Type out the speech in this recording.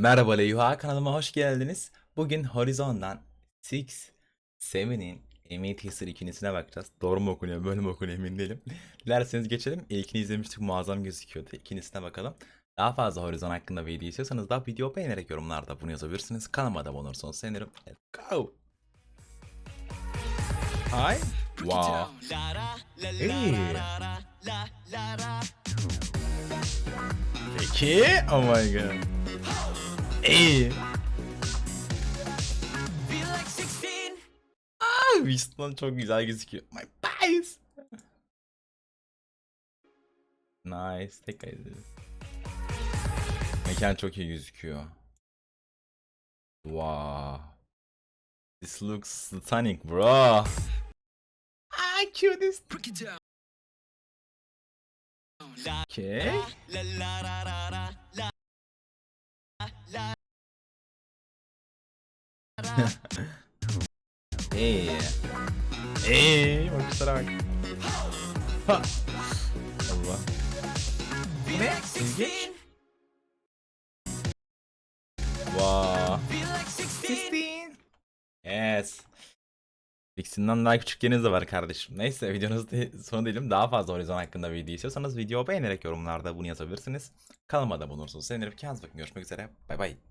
Merhaba Leyha kanalıma hoş geldiniz. Bugün Horizon'dan Six, Seven'in Amy Teaser ikincisine bakacağız. Doğru mu okunuyor, böyle mi okunuyor emin değilim. Dilerseniz geçelim. İlkini izlemiştik muazzam gözüküyordu. İkincisine bakalım. Daha fazla Horizon hakkında video istiyorsanız da video beğenerek yorumlarda bunu yazabilirsiniz. Kanalıma abone olursanız sevinirim. Let's go. Hi. Wow. Hey. Peki. Oh my god. İyi. Ah, Winston çok güzel gözüküyor. My pies. Nice. Tekrar izledim. Mekan çok iyi gözüküyor. Wow. This looks stunning, bro. Ah, cutest. Okay. Eee. Eee. Bakışlara bak. Ha. Allah. Bu ne? Wow. 16. Yes. Fixinden daha küçükleriniz de var kardeşim. Neyse videonun de- sonu değilim. Daha fazla Horizon hakkında video istiyorsanız video beğenerek yorumlarda bunu yazabilirsiniz. Kanalıma da bulunursunuz. Sevinirim. Kendinize bakın. Görüşmek üzere. Bay bay.